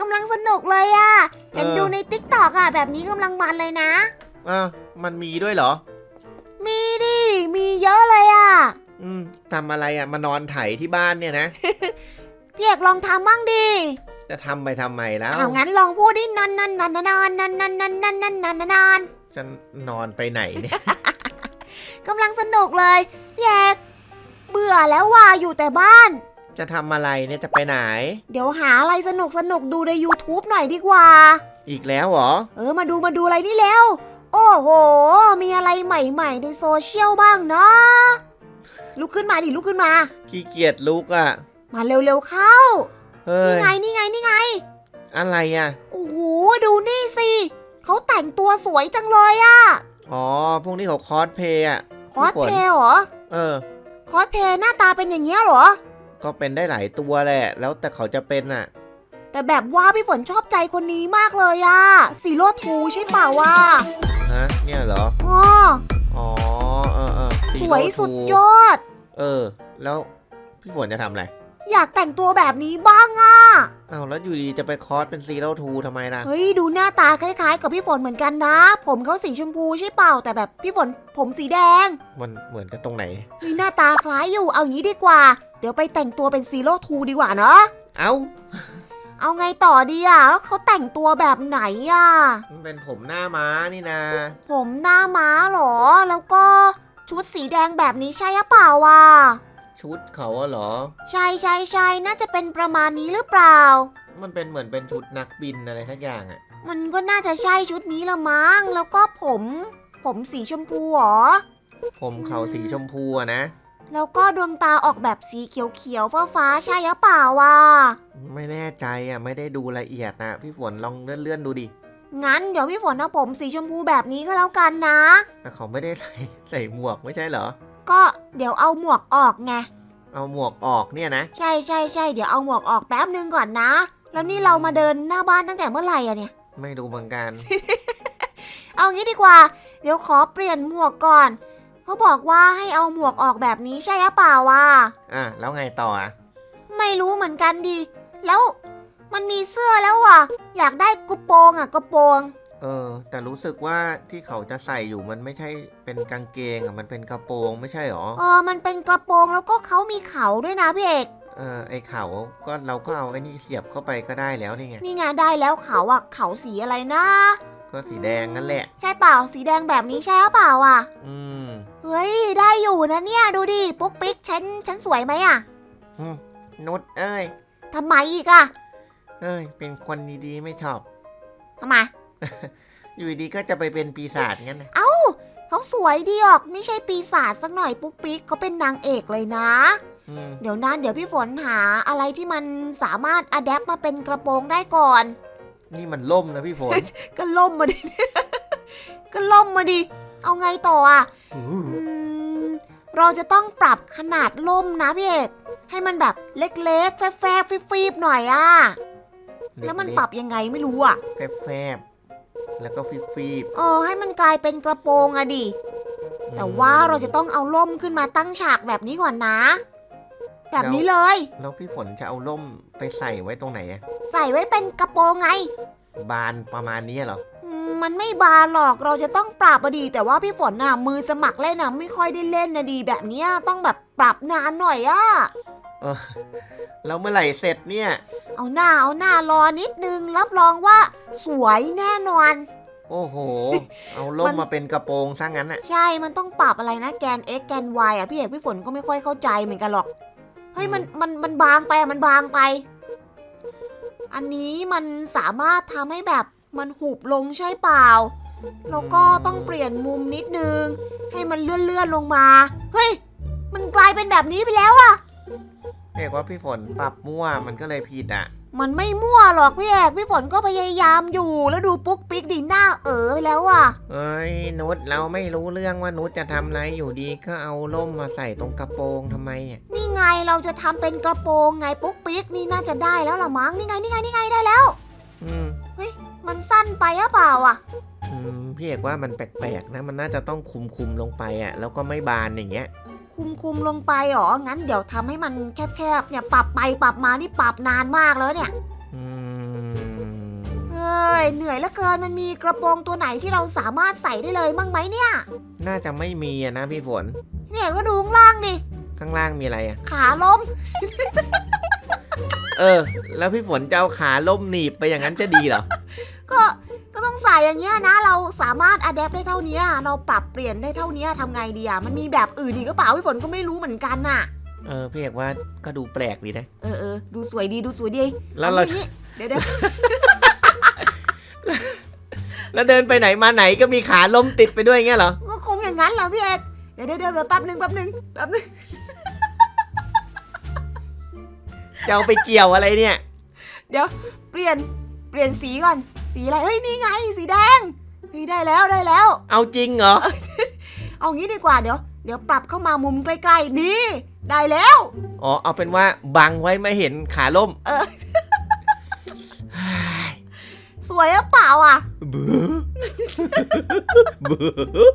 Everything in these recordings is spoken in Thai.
กำลังสนุกเลยอะเห็นเออดูในติ๊กตอกอะแบบนี้กำลังมันเลยนะอ้าวมันมีด้วยเหรอ มีดิ มีเยอะเลยอะ อืมทำอะไรอะมานอนไถที่บ้านเนี่ยนะพี่เอกลองทำบ้างดิ จะทำไปทำไมแล้วเอางั้นลองพูดดินันนันนันนันนันนันนันนันนันนันนันนันจะนอนไปไหนเนี่ยกำลังสนุกเลยพี่เอกเบื่อแล้วว่ะอยู่แต่บ้าน จะทำอะไรเนี่ยจะไปไหน เดี๋ยวหาอะไรสนุกสนุกดูใน YouTube หน่อยดีกว่า อีกแล้วเหรอ เออมาดูมาดูอะไรนี่แล้ว โอ้โห มีอะไรใหม่ๆในโซเชียลบ้างเนาะลุกขึ้นมาดิลุกขึ้นมา ขี้เกียจลุกอะมาเร็วๆเข้า เฮ้นี่ยไงนี่ไงนี่ไง อะไรอะโอ้โหดูนี่สิเขาแต่งตัวสวยจังเลยอะอ๋อ พวกนี้เขาคอสเพย์อะคอสเพลย์เหรอ เออ คอสเพลย์หน้าตาเป็นอย่างเงี้ยเหรอ ก็เป็นได้หลายตัวแหละ แล้วแต่เขาจะเป็นอะแต่แบบว่าพี่ฝนชอบใจคนนี้มากเลยอะสีโรทูใช่เปล่าวะฮะ เนี่ยเหรอ อ๋ออ๋อเออเออสวย Zero สุด Two ยอด เออ แล้วพี่ฝนจะทำอะไร อยากแต่งตัวแบบนี้บ้างอะอ้าวแล้วอยู่ดีจะไปคอสเป็นซีโร่ทูทำไมล่ะ เฮ้ยดูหน้าตาคล้ายๆ กับพี่ฝนเหมือนกันนะ ผมเขาสีชมพูใช่เปล่า แต่แบบพี่ฝนผมสีแดง มันเหมือนกันตรงไหน มีหน้าตาคล้ายอยู่เอางี้ดีกว่า เดี๋ยวไปแต่งตัวเป็นซีโร่ทูดีกว่าเนาะ เอ้าเอาไงต่อดีอะแล้วเขาแต่งตัวแบบไหนอะมันเป็นผมหน้าม้านี่นะ ผมหน้าม้าเหรอ แล้วก็ชุดสีแดงแบบนี้ใช่หรือเปล่าวะ ชุดเขาอะเหรอ ใช่ใช่ใช่น่าจะเป็นประมาณนี้หรือเปล่า มันเป็นเหมือนเป็นชุดนักบินอะไรทักอย่างอะมันก็น่าจะใช่ชุดนี้ละมั้ง แล้วก็ผม ผมสีชมพูเหรอ ผมเขาสีชมพูอะนะ แล้วก็ดวงตาออกแบบสีเขียวๆฟ้าๆใช่หรือเปล่าวะไม่แน่ใจอะไม่ได้ดูละเอียดนะพี่ฝนลองเลื่อนๆดูดิ งั้นเดี๋ยวพี่ฝนเอาผมสีชมพูแบบนี้ก็แล้วกันนะ แต่เขาไม่ได้ใส่ใส่หมวกไม่ใช่เหรอ ก็เดี๋ยวเอาหมวกออกไง เอาหมวกออกเนี่ยนะ ใช่ใช่ใช่เดี๋ยวเอาหมวกออกแป๊บนึงก่อนนะ แล้วนี่เรามาเดินหน้าบ้านตั้งแต่เมื่อไหร่อะเนี่ย ไม่ดูเหมือนกัน เอางี้ดีกว่า เดี๋ยวขอเปลี่ยนหมวกก่อน เขาบอกว่าให้เอาหมวกออกแบบนี้ใช่หรือเปล่าวะอะแล้วไงต่ออะไม่รู้เหมือนกันดิแล้วมันมีเสื้อแล้วอะ อยากได้กระโปรงอะกระโปรงเออ แต่รู้สึกว่าที่เขาจะใส่อยู่มันไม่ใช่เป็นกางเกงอะมันเป็นกระโปรงไม่ใช่หรอเออมันเป็นกระโปรงแล้วก็เขามีเขาด้วยนะพี่เอกเออไอเขาก็เราก็เอาไอ้นี่เสียบเข้าไปก็ได้แล้วนี่ไงนี่ไงได้แล้วเขาอะเขาสีอะไรนะ ก็สีแดงนั่นแหละ ใช่เปล่าสีแดงแบบนี้ใช่หรือเปล่าอะ อืม เฮ้ย ได้อยู่นะเนี่ย ดูดิ ปุ๊กปิ๊กฉันฉันสวยไหมอะอืมนุชเอ้ยทำไมอีกอะเอ้ย เป็นคนดีๆ ไม่ชอบ ทำไม อยู่ดีก็จะไปเป็นปีศาจงั้นนะเขาสวยดีออก ไม่ใช่ปีศาจสักหน่อยปุ๊กปิ๊กเขาเป็นนางเอกเลยนะ อืมเดี๋ยวนั้นเดี๋ยวพี่ฝนหาอะไรที่มันสามารถอะแดปมาเป็นกระโปรงได้ก่อน นี่มันล่มนะพี่ฝน ก็ล่มมาดิ ก็ล่มมาดิ เอาไงต่ออะ อู้อืมเราจะต้องปรับขนาดล่มนะพี่เอกให้มันแบบเล็กๆ แฟบๆฟีบๆหน่อยอะ แล้วมันปรับยังไงไม่รู้อะ แฟบๆแล้วก็ฟีบเออให้มันกลายเป็นกระโปรงอะดิ ๆแต่ว่าเราจะต้องเอาล่มขึ้นมาตั้งฉากแบบนี้ก่อนนะ แบบนี้เลย แล้วพี่ฝนจะเอาล่มไปใส่ไว้ตรงไหนอะใส่ไว้เป็นกระโปรงไง บานประมาณนี้เหรออืม มันไม่บานหรอกเราจะต้องปรับอะดี แต่ว่าพี่ฝนน่ะมือสมัครเล่นน่ะไม่ค่อยได้เล่นนะดีแบบเนี้ยต้องแบบปรับนานหน่อยอะเออแล้วเมื่อไหร่เสร็จเนี่ย เอาหน้าเอาหน้ารอนิดนึงรับรองว่า สวยแน่นอน โอ้โห เอาล่มัมนมาเป็นกระโปรงซะงั้นอะใช่มันต้องปรับอะไรนะแกน x แกน y อะพี่เอกพี่ฝนก็ไม่ค่อยเข้าใจเหมือนกันหรอกเฮ้ยมันมันมันบางไปอะมันบางไป อันนี้มันสามารถทำให้แบบ มันหุบลงใช่เปล่า แล้วก็ต้องเปลี่ยนมุมนิดนึง ให้มันเลื่อนเลื่อนๆลงมา เฮ้ย มันกลายเป็นแบบนี้ไปแล้วอะเรียกว่าพี่ฝนปรับมั่วมันก็เลยผิดอะมันไม่มั่วหรอกพี่เอกพี่ฝนก็พยายามอยู่ แล้วดูปุ๊กปิ๊กดิหน้าเอ๋อไปแล้วอะเอ้ยนุชเราไม่รู้เรื่องว่านุชจะทำอะไรอยู่ดีก็เอาล่มมาใส่ตรงกระโปรงทำไมเนี่ยนี่ไงเราจะทำเป็นกระโปรงไงปุ๊กปิ๊กนี่น่าจะได้แล้วละมั้งนี่ไงนี่ไงนี่ไงได้แล้ว อืม มันสั้นไปหรือเปล่าอะ อืมพี่เอกว่ามันแปลกๆนะ มันน่าจะต้องคุมคุมๆลงไปอะ แล้วก็ไม่บานอย่างเงี้ย คุมคุมลงไปเหรอ งั้นเดี๋ยวทำให้มันแคบๆเนี่ยปรับไปปรับมานี่ปรับนานมากแล้วเนี่ย อืมเฮ้ยเหนื่อยเหลือเกินมันมีกระโปรงตัวไหนที่เราสามารถใส่ได้เลยบ้างไหมเนี่ย น่าจะไม่มีอะนะพี่ฝน เนี่ยก็ดูข้างล่างดิ ข้างล่างมีอะไรอะ ขาล้ม เออ แล้วพี่ฝนจะเอาขาล่มหนีบไปอย่างนั้นจะดีเหรอ ก็ก็ต้องใส่อย่างเงี้ยนะ เราสามารถอัดแอปได้เท่านี้เราปรับเปลี่ยนได้เท่านี้ทำไงดีอะมันมีแบบอื่นอีกก็เปล่าพี่ฝนก็ไม่รู้เหมือนกันน่ะ เออพี่เอกว่าก็ดูแปลกดีนะ เออเออดูสวยดีดูสวยดีแล้วเราองี้เดี๋ยวเดี๋ยวแล้วเดินไปไหนมาไหนก็มีขาล้มติดไปด้วยเงี้ยเหรอ ก็คงอย่างนั้นแหละพี่เอกเดี๋ยวเดี๋ยวเดี๋ยวแป๊บหนึ่งแป๊บหนึ่งแป๊บหนึ่งจะเอาไปเกี่ยวอะไรเนี่ยเดี๋ยวเปลี่ยนเปลี่ยนสีก่อน สีอะไรเฮ้ยนี่ไงสีแดงนี่ได้แล้วได้แล้ว เอาจริงเหรอ เอางี้ดีกว่าเดี๋ยว เดี๋ยวปรับเข้ามามุมใกล้ๆนี่ ได้แล้ว อ๋อ เอาเป็นว่าบังไว้ไม่เห็นขาล่ม เออ สวยหรือเปล่าอะบื้อบื้อ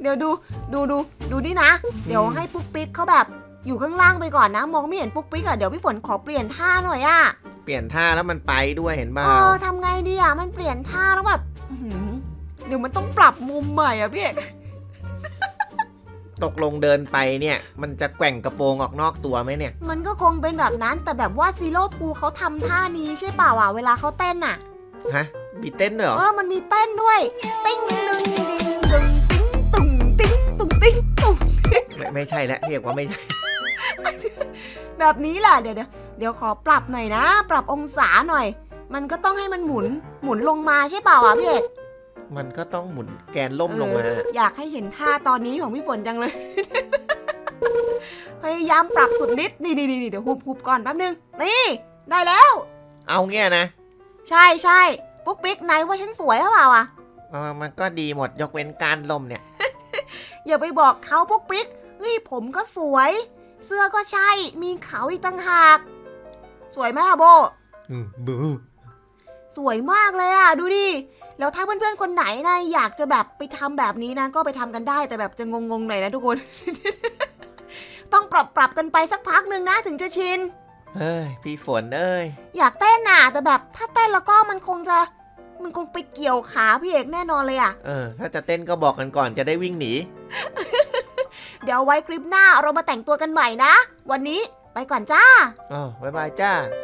เดี๋ยวดูดูดูดูนี่นะ เดี๋ยวให้ปุ๊กปิ๊กเขาแบบ อยู่ข้างล่างไปก่อนนะ มองไม่เห็นปุ๊กปิ๊กอะเดี๋ยวพี่ฝนขอเปลี่ยนท่าหน่อยอะเปลี่ยนท่าแล้วมันไปด้วยเห็นเปล่าเออทำไงดีอะมันเปลี่ยนท่าแล้วแบบอื้อหือเดี๋ยวมันต้องปรับมุมใหม่อะพี่เอกตกลงเดินไปเนี่ย มันจะแกว่งกระโปรงออกนอกตัวไหมเนี่ย มันก็คงเป็นแบบนั้น แต่แบบว่าซีโร่ทูเขาทำท่านี้ใช่เปล่าอะเวลาเขาเต้นอะฮะมีเต้นด้วยเหรอเออมันมีเต้นด้วย ติ้งดึงดิงดึงติ้งตุ่งติ้งตุ่งติ้งตุ่ง ไม่ไม่ใช่แล้วพี่เอกว่าไม่ใช่ แบบนี้แหละเดี๋ยวเดี๋ยวเดี๋ยวขอปรับหน่อยนะ ปรับองศาหน่อย มันก็ต้องให้มันหมุนหมุนลงมาใช่เปล่าอะพี่เอกมันก็ต้องหมุนแกนล่มลงมาเอออยากให้เห็นท่าตอนนี้ของพี่ฝนจังเลย พยายามปรับสุดฤทธิ์นี่นี่นี่เดี๋ยวหุบหุบก่อนแป๊บนึง นี่ ได้แล้ว เอาเงี้ยนะ ใช่ใช่ปุ๊กปิ๊กไหนว่าฉันสวยหรือเปล่าอะเออมันก็ดีหมดยกเว้นการล่มเนี่ย อย่าไปบอกเขาปุ๊กปิ๊กเฮ้ยผมก็สวย เสื้อก็ใช่ มีเขาอีกต่างหาก สวยไหมอะโบ อืมบูสวยมากเลยอะดูดิ แล้วถ้าเพื่อนๆคนไหนนะอยากจะแบบไปทำแบบนี้นะก็ไปทำกันได้แต่แบบจะงงๆหน่อยนะทุกคน ต้องปรับปรับกันไปสักพักหนึ่งนะถึงจะชิน เฮ้ย พี่ฝนเอ้ย อยากเต้นน่ะแต่แบบถ้าเต้นแล้วก็มันคงจะ มันคงไปเกี่ยวขาพี่เอกแน่นอนเลยอะเออ ถ้าจะเต้นก็บอกกันก่อนจะได้วิ่งหนี เดี๋ยวไว้คลิปหน้าเรามาแต่งตัวกันใหม่นะ วันนี้ไปก่อนจ้าอ๋อบ๊ายบายจ้าบ